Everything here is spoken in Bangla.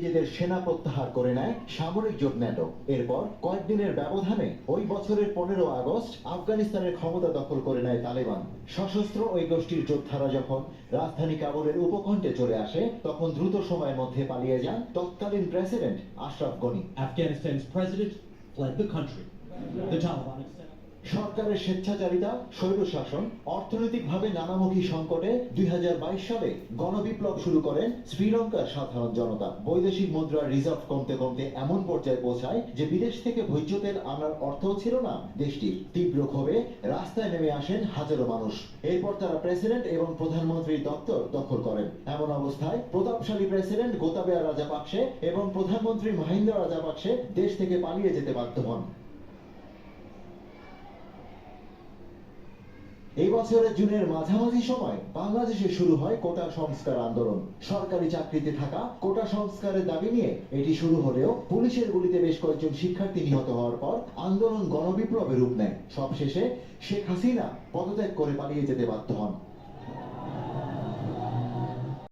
নিজেদের সেনা প্রত্যাহার করে নেয়, সামরিক জোট ন্যাটো এরপর কয়েকদিনের ব্যবধানে ওই বছরের পনেরো আগস্ট আফগানিস্তানের ক্ষমতা দখল করে নেয় তালেবান। সশস্ত্র ওই গোষ্ঠীর যোদ্ধারা যখন রাজধানী কাবুলের উপকণ্ঠে চলে আসে, তখন দ্রুত সময়ের মধ্যে পালিয়ে যান তৎকালীন president Ashraf Ghani. Afghanistan's president fled the country. The Taliban সরকারের স্বেচ্ছাচারিতা, স্বৈরশাসন, অর্থনৈতিকভাবে নানামুখী সংকটে দুই সালে গণবিপ্লব শুরু করেন শ্রীলঙ্কার সাধারণ জনতা। বৈদেশিক মুদ্রার রিজার্ভ কমতে কমতে এমন পর্যায়ে পৌঁছায় যে বিদেশ থেকে ভোজ্য তেল আনার অর্থও ছিল না দেশটির। তীব্র ক্ষোভে রাস্তায় নেমে আসেন হাজারো মানুষ। এরপর তারা প্রেসিডেন্ট এবং প্রধানমন্ত্রীর দপ্তর দখল করেন। এমন অবস্থায় প্রতাপশালী প্রেসিডেন্ট গোতাবেয়া রাজাপাকসে এবং প্রধানমন্ত্রী মহিন্দ্র রাজাপাকসে দেশ থেকে পালিয়ে যেতে বাধ্য হন। এই বছরের জুনের মাঝামাঝি সময় বাংলাদেশে শুরু হয় কোটা সংস্কার আন্দোলন। সরকারি চাকরিতে থাকা কোটা সংস্কারের দাবি নিয়ে এটি শুরু হলেও পুলিশের গুলিতে বেশ কয়েকজন শিক্ষার্থী নিহত হওয়ার পর আন্দোলন গণবিপ্লবে রূপ নেয়। সবশেষে শেখ হাসিনা পদত্যাগ করে পালিয়ে যেতে বাধ্য হন।